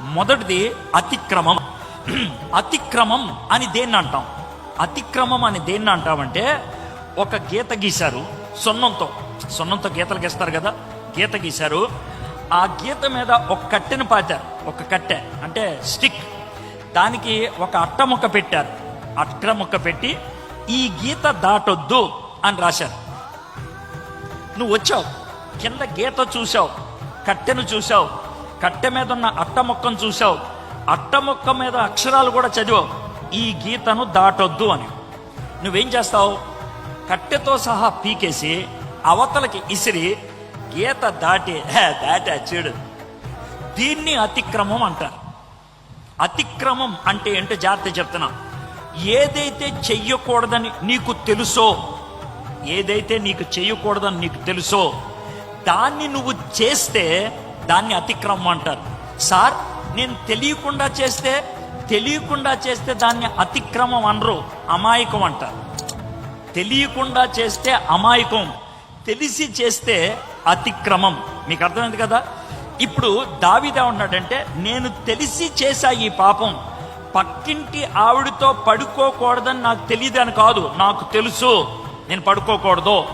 మొదటిది అతిక్రమం. అతిక్రమం అని దేన్ని అంటాం? అతిక్రమం అని దేన్ని అంటామంటే ఒక గీత గీశారు సొన్నంతో. సొన్నంతో గీతలు గీస్తారు కదా గీత గీశారు. ఆ గీత మీద ఒక కట్టెను పాతారు ఒక కట్టె అంటే స్టిక్. దానికి ఒక అట్ట ముక్క పెట్టారు. అట్ట ముక్క పెట్టి ఈ గీత దాటొద్దు అని రాశారు. నువ్వు వచ్చావు కింద గీత చూసావు కట్టెను చూసావు కట్టె మీద ఉన్న అట్ట మొక్కను చూసావు అట్ట మొక్క మీద అక్షరాలు కూడా చదివావు. ఈ గీతను దాటొద్దు అని. నువ్వేం చేస్తావు? కట్టెతో సహా పీకేసి అవతలకి ఇసిరి గీత దాటి "హే, దాటా చెడు. దీన్ని అతిక్రమం అంటారు. అతిక్రమం అంటే ఏంటో జాగ్రత్త చెప్తున్నా. ఏదైతే చెయ్యకూడదని నీకు తెలుసో ఏదైతే నీకు చేయకూడదని నీకు తెలుసో దాన్ని నువ్వు చేస్తే దాన్ని అతిక్రమం అంటారు. సార్ నేను తెలియకుండా చేస్తే తెలియకుండా చేస్తే దాన్ని అతిక్రమం అనరు అమాయకం అంటారు. తెలియకుండా చేస్తే అమాయకం తెలిసి చేస్తే అతిక్రమం. మీకు అర్థమైంది కదా? ఇప్పుడు దావిదా ఉన్నాడంటే నేను తెలిసి చేశా ఈ పాపం పక్కింటి ఆవిడతో పడుకోకూడదని నాకు తెలియదని కాదు నాకు తెలుసు నేను పడుకోకూడదు.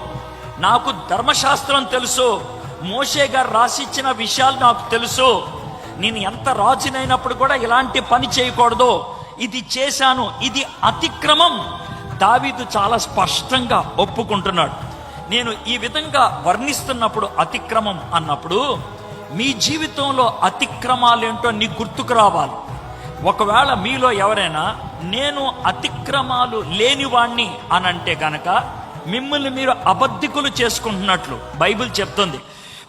నాకు ధర్మశాస్త్రం తెలుసు మోషే గారు రాసిచ్చిన విషయాలు నాకు తెలుసు. నేను ఎంత రాజునైనప్పుడు కూడా ఇలాంటి పని చేయకూడదు. ఇది చేశాను. ఇది అతిక్రమం. దావీదు చాలా స్పష్టంగా ఒప్పుకుంటున్నాడు. నేను ఈ విధంగా వర్ణిస్తున్నప్పుడు అతిక్రమం అన్నప్పుడు మీ జీవితంలో అతిక్రమాలేంటో నీకు గుర్తుకు రావాలి. ఒకవేళ మీలో ఎవరైనా నేను అతిక్రమాలు లేనివాణ్ణి అని అంటే గనక మిమ్మల్ని మీరు అబద్ధికులు చేసుకుంటున్నట్లు బైబిల్ చెప్తుంది.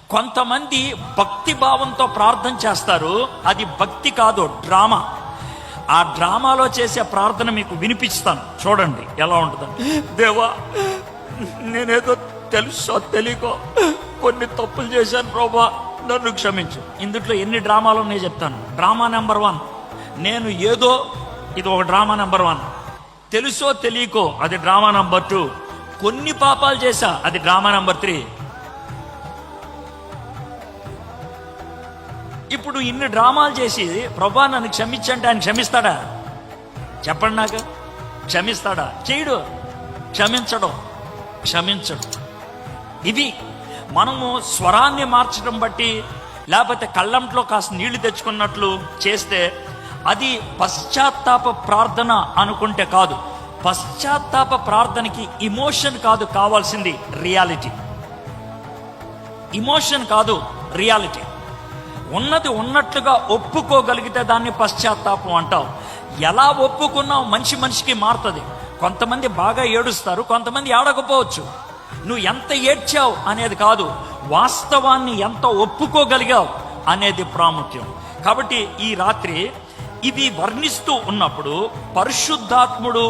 కొంతమంది భక్తి భావంతో ప్రార్థన చేస్తారు. అది భక్తి కాదు డ్రామా. ఆ డ్రామాలో చేసే ప్రార్థన మీకు వినిపిస్తాను. చూడండి ఎలా ఉంటుందని దేవా నేనేదో తెలుసో తెలియకో కొన్ని తప్పులు చేశాను ప్రభా. నన్ను క్షమించు. ఇందుట్లో ఎన్ని డ్రామాలు ఉన్నాయో చెప్తాను. Drama number one. నేను ఏదో ఇది ఒక డ్రామా నెంబర్ వన్. తెలుసో తెలియకో అది డ్రామా నెంబర్ టూ. కొన్ని పాపాలు చేశా అది డ్రామా నెంబర్ త్రీ. ఇప్పుడు ఇన్ని డ్రామాలు చేసి ప్రభా నన్ను క్షమించంటే ఆయన క్షమిస్తాడా? చెప్పండి నాకు క్షమిస్తాడా? చేయడు క్షమించడం. క్షమించడం. ఇది మనము స్వరాన్ని మార్చడం బట్టి లేకపోతే కళ్ళంట్లో కాస్త నీళ్ళు తెచ్చుకున్నట్లు చేస్తే అది పశ్చాత్తాప ప్రార్థన అనుకుంటే కాదు. పశ్చాత్తాప ప్రార్థనకి ఇమోషన్ కాదు కావాల్సింది రియాలిటీ. ఇమోషన్ కాదు రియాలిటీ. ఉన్నది ఉన్నట్లుగా ఒప్పుకోగలిగితే దాన్ని పశ్చాత్తాపం అంటావు ఎలా ఒప్పుకున్నావు మనిషి మనిషికి మారుతుంది. కొంతమంది బాగా ఏడుస్తారు కొంతమంది ఏడకపోవచ్చు. నువ్వు ఎంత ఏడ్చావు అనేది కాదు వాస్తవాన్ని ఎంత ఒప్పుకోగలిగావు అనేది ప్రాముఖ్యం. కాబట్టి ఈ రాత్రి ఇది వర్ణిస్తూ ఉన్నప్పుడు పరిశుద్ధాత్ముడు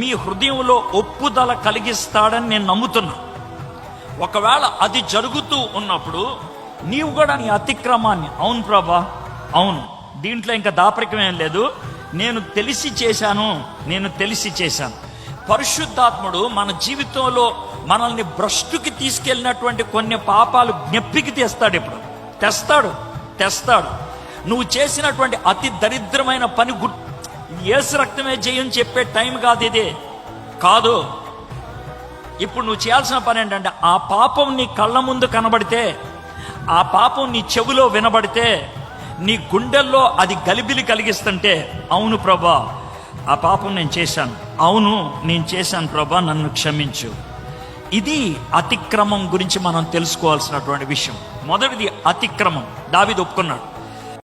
మీ హృదయంలో ఒప్పుదల కలిగిస్తాడని నేను నమ్ముతున్నా. ఒకవేళ అది జరుగుతూ ఉన్నప్పుడు నీవు కూడా నీ అతిక్రమాన్ని. అవును ప్రభా అవును. దీంట్లో ఇంకా దాపరికం ఏం లేదు. నేను తెలిసి చేశాను నేను తెలిసి చేశాను. పరిశుద్ధాత్ముడు మన జీవితంలో మనల్ని భ్రష్టుకి తీసుకెళ్ళినటువంటి కొన్ని పాపాలు జ్ఞప్పికి తెస్తాడు ఇప్పుడు. తెస్తాడు తెస్తాడు. నువ్వు చేసినటువంటి అతి దరిద్రమైన పని గు ఏసు రక్తమే చేయని చెప్పే టైం కాదు ఇది. కాదు. ఇప్పుడు నువ్వు చేయాల్సిన పని ఏంటంటే ఆ పాపం నీ కళ్ళ ముందు కనబడితే ఆ పాపం నీ చెవిలో వినబడితే నీ గుండెల్లో అది గలిబిలి కలిగిస్తుంటే అవును ప్రభా ఆ పాపం నేను చేశాను. అవును నేను చేశాను ప్రభా నన్ను క్షమించు. ఇది అతిక్రమం గురించి మనం తెలుసుకోవాల్సినటువంటి విషయం. మొదటిది అతిక్రమం. దావిది ఒప్పుకున్నాడు.